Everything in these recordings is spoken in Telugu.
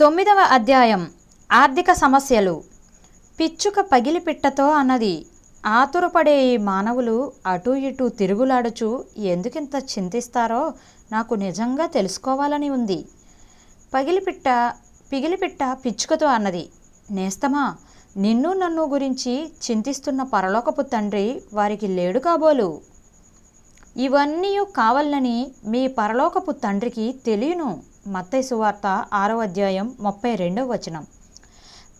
తొమ్మిదవ అధ్యాయం. ఆర్థిక సమస్యలు. పిచ్చుక పగిలిపిట్టతో అన్నది. ఆతురపడే ఈ మానవులు అటూ ఇటూ తిరుగులాడుచు ఎందుకింత చింతిస్తారో నాకు నిజంగా తెలుసుకోవాలని ఉంది. పగిలిపిట్ట పిగిలిపిట్ట పిచ్చుకతో అన్నది. నేస్తమా నిన్ను నన్ను గురించి చింతిస్తున్న పరలోకపు తండ్రి వారికి లేడు కాబోలు. ఇవన్నీ కావాలని మీ పరలోకపు తండ్రికి తెలియను. మత్తయి సువార్త ఆరో అధ్యాయం ముప్పై రెండవ వచనం.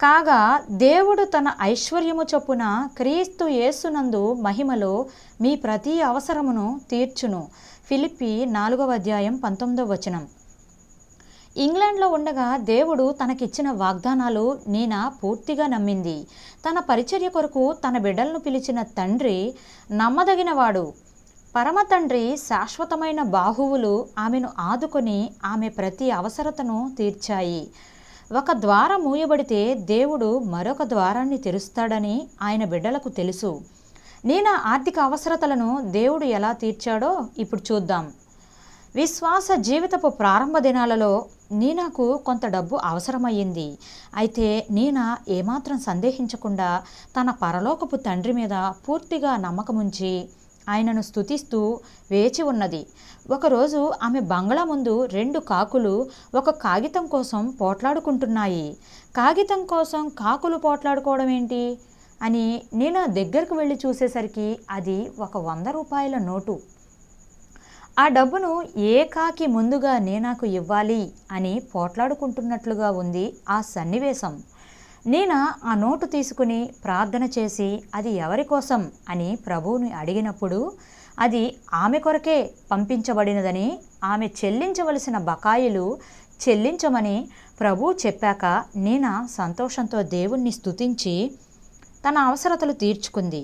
కాగా దేవుడు తన ఐశ్వర్యము చొప్పున క్రీస్తు యేసునందు మహిమలో మీ ప్రతి అవసరమును తీర్చును. ఫిలిప్పి నాలుగవ అధ్యాయం పంతొమ్మిదవ వచనం. ఇంగ్లాండ్లో ఉండగా దేవుడు తనకిచ్చిన వాగ్దానాలు నీనా పూర్తిగా నమ్మింది. తన పరిచర్య కొరకు తన బిడ్డలను పిలిచిన తండ్రి నమ్మదగినవాడు పరమ తండ్రి శాశ్వతమైన బాహువులు ఆమెను ఆదుకొని ఆమె ప్రతి అవసరతను తీర్చాయి. ఒక ద్వారం మూయబడితే దేవుడు మరొక ద్వారాన్ని తెరుస్తాడని ఆయన బిడ్డలకు తెలుసు. నేను ఆర్థిక అవసరతలను దేవుడు ఎలా తీర్చాడో ఇప్పుడు చూద్దాం. విశ్వాస జీవితపు ప్రారంభ దినాలలో నీనాకు కొంత డబ్బు అవసరమయ్యింది. అయితే నీనా ఏమాత్రం సందేహించకుండా తన పరలోకపు తండ్రి మీద పూర్తిగా నమ్మకముంచి ఆయనను స్థుతిస్తూ వేచి ఉన్నది. ఒకరోజు ఆమె బంగ్లా ముందు రెండు కాకులు ఒక కాగితం కోసం పోట్లాడుకుంటున్నాయి. కాగితం కోసం కాకులు పోట్లాడుకోవడం ఏంటి? అని నేను దగ్గరకు వెళ్ళి చూసేసరికి అది ఒక వంద రూపాయల నోటు. ఆ డబ్బును ఏ కాకి ముందుగా నేనాకు ఇవ్వాలి అని పోట్లాడుకుంటున్నట్లుగా ఉంది ఆ సన్నివేశం. నేను ఆ నోటు తీసుకుని ప్రార్థన చేసి అది ఎవరి కోసం అని ప్రభువుని అడిగినప్పుడు అది ఆమె కొరకే పంపించబడినదని ఆమె చెల్లించవలసిన బకాయిలు చెల్లించమని ప్రభు చెప్పాక నీనా సంతోషంతో దేవుణ్ణి స్తుతించి తన అవసరతలు తీర్చుకుంది.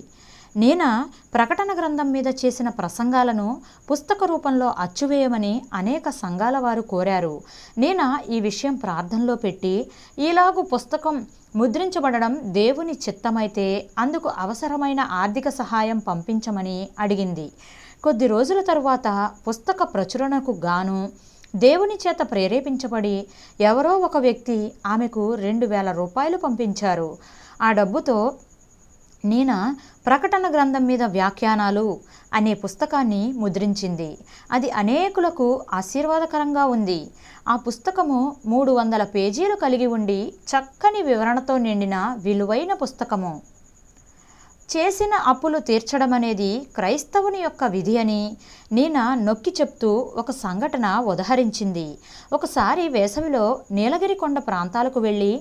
నేన ప్రకటన గ్రంథం మీద చేసిన ప్రసంగాలను పుస్తక రూపంలో అచ్చువేయమని అనేక సంఘాల వారు కోరారు. నేన ఈ విషయం ప్రార్థనలో పెట్టి ఈలాగు పుస్తకం ముద్రించబడడం దేవుని చిత్తమైతే అందుకు అవసరమైన ఆర్థిక సహాయం పంపించమని అడిగింది. కొద్ది రోజుల తరువాత పుస్తక ప్రచురణకు గాను దేవుని చేత ప్రేరేపించబడి ఎవరో ఒక వ్యక్తి ఆమెకు రెండు వేల రూపాయలు పంపించారు. ఆ డబ్బుతో నీన ప్రకటన గ్రంథం మీద వ్యాఖ్యానాలు అనే పుస్తకాన్ని ముద్రించింది. అది అనేకులకు ఆశీర్వాదకరంగా ఉంది. ఆ పుస్తకము మూడు వందల పేజీలు కలిగి ఉండి చక్కని వివరణతో నిండిన విలువైన పుస్తకము. చేసిన అప్పులు తీర్చడం అనేది క్రైస్తవుని యొక్క విధి అని నీన నొక్కి చెప్తూ ఒక సంఘటన ఉదహరించింది. ఒకసారి వేసవిలో నీలగిరి కొండ ప్రాంతాలకు వెళ్ళి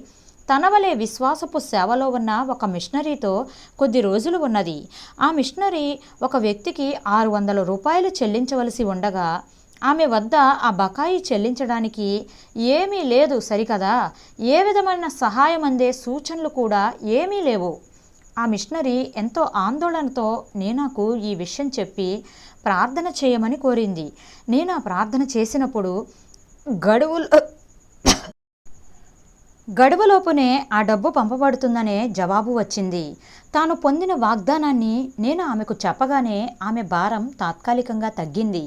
తన వలె విశ్వాసపు సేవలో ఉన్న ఒక మిషనరీతో కొద్ది రోజులు ఉన్నది. ఆ మిషనరీ ఒక వ్యక్తికి ఆరు వందల రూపాయలు చెల్లించవలసి ఉండగా ఆమె వద్ద ఆ బకాయి చెల్లించడానికి ఏమీ లేదు సరికదా? ఏ విధమైన సహాయం అందే సూచనలు కూడా ఏమీ లేవు. ఆ మిషనరీ ఎంతో ఆందోళనతో నేనాకు ఈ విషయం చెప్పి ప్రార్థన చేయమని కోరింది. నేను ఆ ప్రార్థన చేసినప్పుడు గడువులు గడువులోపునే ఆ డబ్బు పంపబడుతుందనే జవాబు వచ్చింది. తాను పొందిన వాగ్దానాన్ని నేను ఆమెకు చెప్పగానే ఆమె భారం తాత్కాలికంగా తగ్గింది.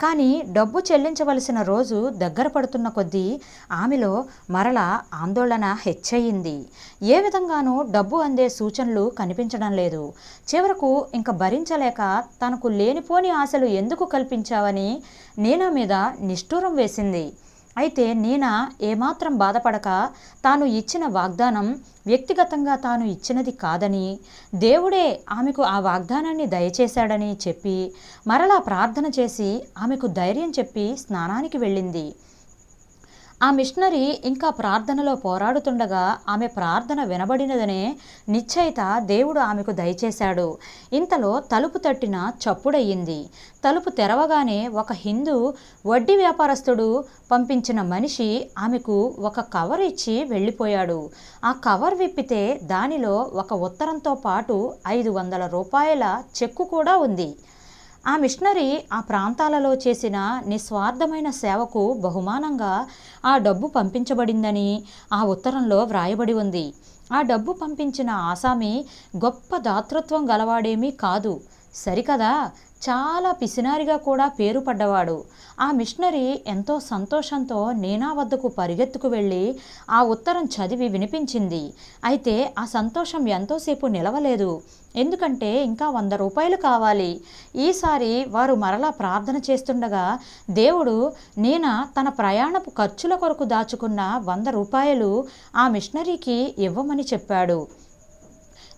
కానీ డబ్బు చెల్లించవలసిన రోజు దగ్గర పడుతున్న కొద్దీ ఆమెలో మరల ఆందోళన హెచ్చయింది ఏ విధంగానూ డబ్బు అందే సూచనలు కనిపించడం లేదు. చివరకు ఇంక భరించలేక తనకు లేనిపోని ఆశలు ఎందుకు కల్పించావని నీనా మీద నిష్ఠూరం వేసింది. అయితే నీనా ఏమాత్రం బాధపడక తాను ఇచ్చిన వాగ్దానం వ్యక్తిగతంగా తాను ఇచ్చినది కాదని దేవుడే ఆమెకు ఆ వాగ్దానాన్ని దయచేశాడని చెప్పి మరలా ప్రార్థన చేసి ఆమెకు ధైర్యం చెప్పి స్నానానికి వెళ్ళింది. ఆ మిషనరీ ఇంకా ప్రార్థనలో పోరాడుతుండగా ఆమె ప్రార్థన వినబడినదనే నిశ్చయిత దేవుడు ఆమెకు దయచేశాడు. ఇంతలో తలుపు తట్టిన చప్పుడయ్యింది. తలుపు తెరవగానే ఒక హిందూ వడ్డీ వ్యాపారస్తుడు పంపించిన మనిషి ఆమెకు ఒక కవర్ ఇచ్చి వెళ్ళిపోయాడు. ఆ కవర్ విప్పితే దానిలో ఒక ఉత్తరంతో పాటు ఐదు వందల రూపాయల చెక్కు కూడా ఉంది. ఆ మిషనరీ ఆ ప్రాంతాలలో చేసిన నిస్వార్థమైన సేవకు బహుమానంగా ఆ డబ్బు పంపించబడిందని ఆ ఉత్తరంలో వ్రాయబడి ఉంది. ఆ డబ్బు పంపించిన ఆసామి గొప్ప దాతృత్వం గలవాడేమీ కాదు. సరికదా? చాలా పిసినారిగా కూడా పేరు పడ్డవాడు. ఆ మిషనరీ ఎంతో సంతోషంతో నేనా వద్దకు పరిగెత్తుకు వెళ్ళి ఆ ఉత్తరం చదివి వినిపించింది. అయితే ఆ సంతోషం ఎంతోసేపు నిలవలేదు. ఎందుకంటే ఇంకా వంద రూపాయలు కావాలి. ఈసారి వారు మరలా ప్రార్థన చేస్తుండగా దేవుడు నేన తన ప్రయాణపు ఖర్చుల కొరకు దాచుకున్న వంద రూపాయలు ఆ మిషనరీకి ఇవ్వమని చెప్పాడు.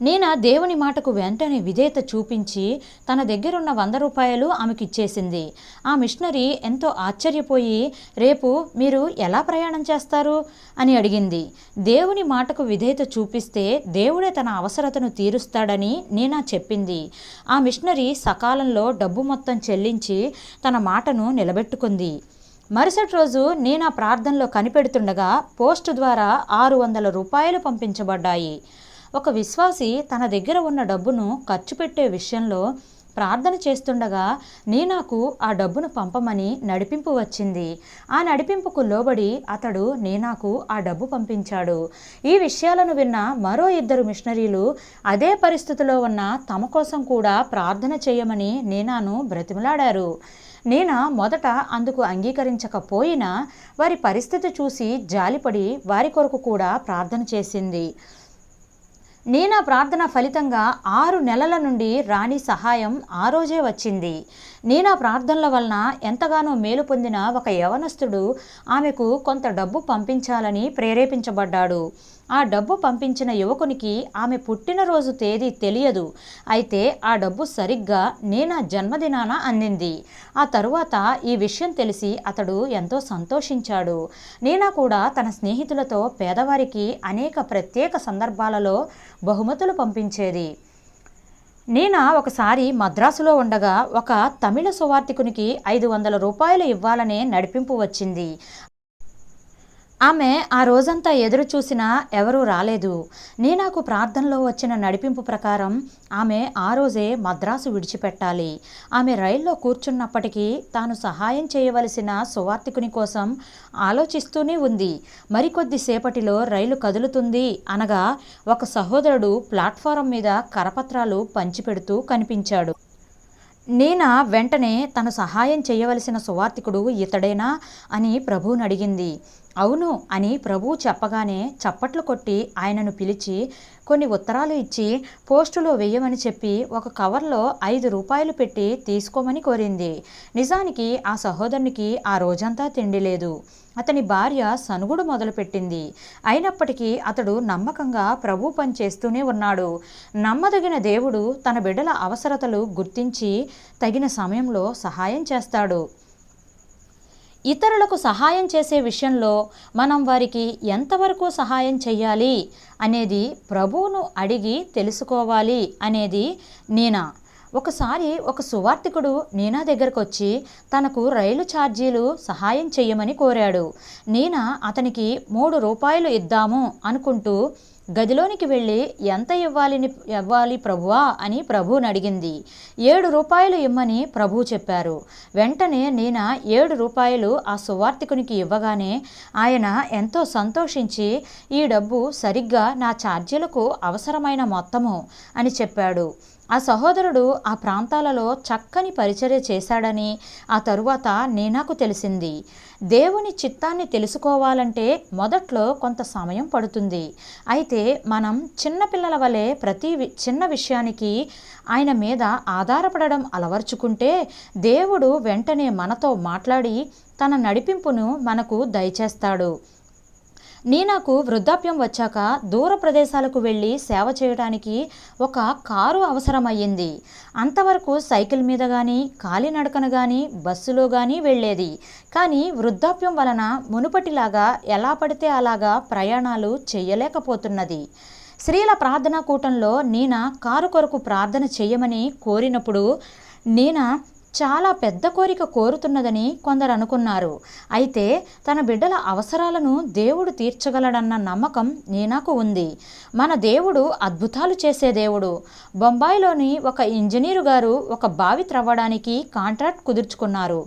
నీనా దేవుని మాటకు వెంటనే విధేయత చూపించి తన దగ్గరున్న వంద రూపాయలు ఆమెకిచ్చేసింది ఆ మిషనరీ ఎంతో ఆశ్చర్యపోయి రేపు మీరు ఎలా ప్రయాణం చేస్తారు? అని అడిగింది. దేవుని మాటకు విధేయత చూపిస్తే దేవుడే తన అవసరతను తీరుస్తాడని నీనా చెప్పింది. ఆ మిషనరీ సకాలంలో డబ్బు మొత్తం చెల్లించి తన మాటను నిలబెట్టుకుంది. మరుసటి రోజు నేను ఆ ప్రార్థనలో కనిపెడుతుండగా పోస్టు ద్వారా ఆరు వందల రూపాయలు పంపించబడ్డాయి. ఒక విశ్వాసి తన దగ్గర ఉన్న డబ్బును ఖర్చు పెట్టే విషయంలో ప్రార్థన చేస్తుండగా నీనాకు ఆ డబ్బును పంపమని నడిపింపు వచ్చింది. ఆ నడిపింపుకు లోబడి అతడు నీనాకు ఆ డబ్బు పంపించాడు. ఈ విషయాలను విన్న మరో ఇద్దరు మిషనరీలు అదే పరిస్థితిలో ఉన్న తమ కోసం కూడా ప్రార్థన చేయమని నీనాను బ్రతిమలాడారు. నేనా మొదట అందుకు అంగీకరించకపోయినా వారి పరిస్థితి చూసి జాలిపడి వారి కొరకు కూడా ప్రార్థన చేసింది. నీనా ప్రార్థన ఫలితంగా ఆరు నెలల నుండి రాణి సహాయం ఆ రోజే వచ్చింది. నీనా ప్రార్థనల వలన ఎంతగానో మేలు పొందిన ఒక యవనస్తుడు ఆమెకు కొంత డబ్బు పంపించాలని ప్రేరేపించబడ్డాడు. ఆ డబ్బు పంపించిన యువకునికి ఆమె పుట్టినరోజు తేదీ తెలియదు. అయితే ఆ డబ్బు సరిగ్గా నేనా జన్మదినాన అందింది. ఆ తరువాత ఈ విషయం తెలిసి అతడు ఎంతో సంతోషించాడు. నేనా కూడా తన స్నేహితులతో పేదవారికి అనేక ప్రత్యేక సందర్భాలలో బహుమతులు పంపించేది. నేను ఒకసారి మద్రాసులో ఉండగా ఒక తమిళ సువార్థికునికి ఐదు వందల రూపాయలు ఇవ్వాలనే నడిపింపు వచ్చింది. ఆమె ఆ రోజంతా ఎదురు చూసినా ఎవరూ రాలేదు. నీనాకు ప్రార్థనలో వచ్చిన నడిపింపు ప్రకారం ఆమె ఆ రోజే మద్రాసు విడిచిపెట్టాలి. ఆమె రైల్లో కూర్చున్నప్పటికీ తాను సహాయం చేయవలసిన సువార్థికుని కోసం ఆలోచిస్తూనే ఉంది. మరికొద్ది సేపటిలో రైలు కదులుతుంది అనగా ఒక సహోదరుడు ప్లాట్ఫారం మీద కరపత్రాలు పంచిపెడుతూ కనిపించాడు. నీనా వెంటనే తను సహాయం చేయవలసిన సువార్థికుడు ఇతడేనా అని ప్రభువుని అడిగింది. అవును అని ప్రభువు చెప్పగానే చప్పట్లు కొట్టి ఆయనను పిలిచి కొన్ని ఉత్తరాలు ఇచ్చి పోస్టులో వేయమని చెప్పి ఒక కవర్లో ఐదు రూపాయలు పెట్టి తీసుకోమని కోరింది. నిజానికి ఆ సహోదరునికి ఆ రోజంతా తిండి లేదు. అతని భార్య సనుగుడు మొదలుపెట్టింది. అయినప్పటికీ అతడు నమ్మకంగా ప్రభు పని చేస్తూనే ఉన్నాడు. నమ్మదగిన దేవుడు తన బిడ్డల అవసరతలు గుర్తించి తగిన సమయంలో సహాయం చేస్తాడు. ఇతరులకు సహాయం చేసే విషయంలో మనం వారికి ఎంతవరకు సహాయం చేయాలి అనేది ప్రభువును అడిగి తెలుసుకోవాలి అనేది నీనా. ఒకసారి ఒక సువార్థికుడు నీనా దగ్గరకు వచ్చి తనకు రైలు ఛార్జీలు సహాయం చేయమని కోరాడు. నీనా అతనికి మూడు రూపాయలు ఇద్దాము అనుకుంటూ గదిలోనికి వెళ్ళి ఎంత ఇవ్వాలని ఇవ్వాలి ప్రభువా అని ప్రభువుని అడిగింది. ఏడు రూపాయలు ఇమ్మని ప్రభువు చెప్పారు. వెంటనే నేను ఏడు రూపాయలు ఆ సువార్థికునికి ఇవ్వగానే ఆయన ఎంతో సంతోషించి ఈ డబ్బు సరిగ్గా నా ఛార్జీలకు అవసరమైన మొత్తము అని చెప్పాడు. ఆ సహోదరుడు ఆ ప్రాంతాలలో చక్కని పరిచర్య చేశాడని ఆ తరువాత నేనాకు తెలిసింది. దేవుని చిత్తాన్ని తెలుసుకోవాలంటే మొదట్లో కొంత సమయం పడుతుంది. అయితే మనం చిన్నపిల్లల వలె ప్రతి వి- చిన్న విషయానికి ఆయన మీద ఆధారపడడం అలవర్చుకుంటే దేవుడు వెంటనే మనతో మాట్లాడి తన నడిపింపును మనకు దయచేస్తాడు. నీనాకు వృద్ధాప్యం వచ్చాక దూర ప్రదేశాలకు వెళ్ళి సేవ చేయడానికి ఒక కారు అవసరమయ్యింది. అంతవరకు సైకిల్ మీద కానీ కాలినడకన కానీ బస్సులో కానీ వెళ్ళేది. కానీ వృద్ధాప్యం వలన మునుపటిలాగా ఎలా పడితే అలాగా ప్రయాణాలు చేయలేకపోతున్నది. స్త్రీల ప్రార్థనా కూటంలో నీనా కారు కొరకు ప్రార్థన చేయమని కోరినప్పుడు నీనా చాలా పెద్ద కోరిక కోరుతున్నదని కొందరు అనుకున్నారు. అయితే తన బిడ్డల అవసరాలను దేవుడు తీర్చగలడన్న నమ్మకం నీనాకు ఉంది. మన దేవుడు అద్భుతాలు చేసే దేవుడు. బొంబాయిలోని ఒక ఇంజనీరు గారు ఒక బావి త్రవ్వడానికి కాంట్రాక్ట్ కుదుర్చుకున్నారు.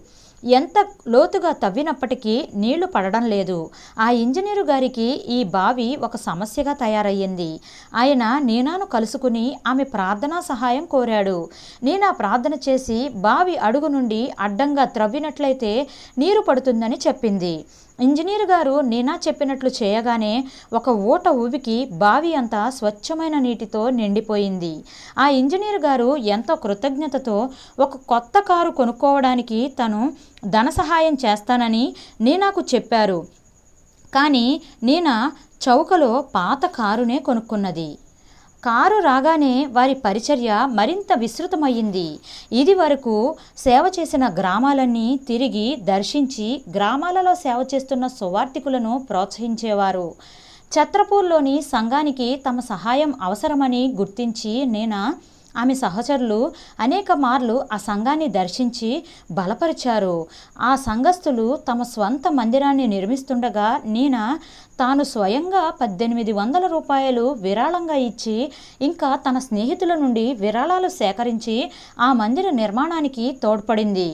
ఎంత లోతుగా తవ్వినప్పటికీ నీళ్ళు పడడం లేదు. ఆ ఇంజనీరు గారికి ఈ బావి ఒక సమస్యగా తయారయ్యింది. ఆయన నీనాను కలుసుకుని ఆమె ప్రార్థనా సహాయం కోరాడు. నీనా ప్రార్థన చేసి బావి అడుగు నుండి అడ్డంగా త్రవ్వినట్లయితే నీరు పడుతుందని చెప్పింది. ఇంజనీర్ గారు నేనా చెప్పినట్లు చేయగానే ఒక ఊట ఊబికి బావి అంతా స్వచ్ఛమైన నీటితో నిండిపోయింది. ఆ ఇంజనీర్ గారు ఎంతో కృతజ్ఞతతో ఒక కొత్త కారు కొనుక్కోవడానికి తను ధన సహాయం చేస్తానని నీనాకు చెప్పారు. కానీ నీనా చౌకలో పాత కారునే కొనుక్కున్నది. కారు రాగానే వారి పరిచర్య మరింత విస్తృతమయ్యింది. ఇది వరకు సేవ చేసిన గ్రామాలన్నీ తిరిగి దర్శించి గ్రామాలలో సేవ చేస్తున్న సువార్థికులను ప్రోత్సహించేవారు. ఛత్రపూర్లోని సంఘానికి తమ సహాయం అవసరమని గుర్తించి నేనా ఆమె సహచరులు అనేక మార్లు ఆ సంఘాన్ని దర్శించి బలపరిచారు. ఆ సంఘస్థులు తమ స్వంత మందిరాన్ని నిర్మిస్తుండగా నీనా తాను స్వయంగా పద్దెనిమిది వందల రూపాయలు విరాళంగా ఇచ్చి ఇంకా తన స్నేహితుల నుండి విరాళాలు సేకరించి ఆ మందిర నిర్మాణానికి తోడ్పడింది.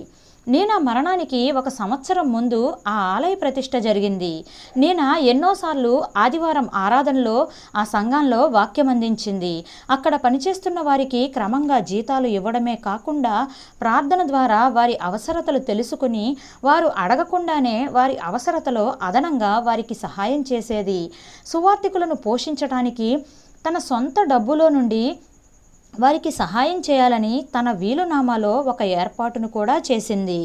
నీనా మరణానికి ఒక సంవత్సరం ముందు ఆ ఆలయ ప్రతిష్ట జరిగింది. నేను ఎన్నోసార్లు ఆదివారం ఆరాధనలో ఆ సంఘంలో వాక్యం అందించింది. అక్కడ పనిచేస్తున్న వారికి క్రమంగా జీతాలు ఇవ్వడమే కాకుండా ప్రార్థన ద్వారా వారి అవసరతలు తెలుసుకుని వారు అడగకుండానే వారి అవసరతలో అదనంగా వారికి సహాయం చేసేది. సువార్థికులను పోషించడానికి తన సొంత డబ్బులో నుండి వారికి సహాయం చేయాలని తన వీలునామాలో ఒక ఏర్పాటును కూడా చేసింది.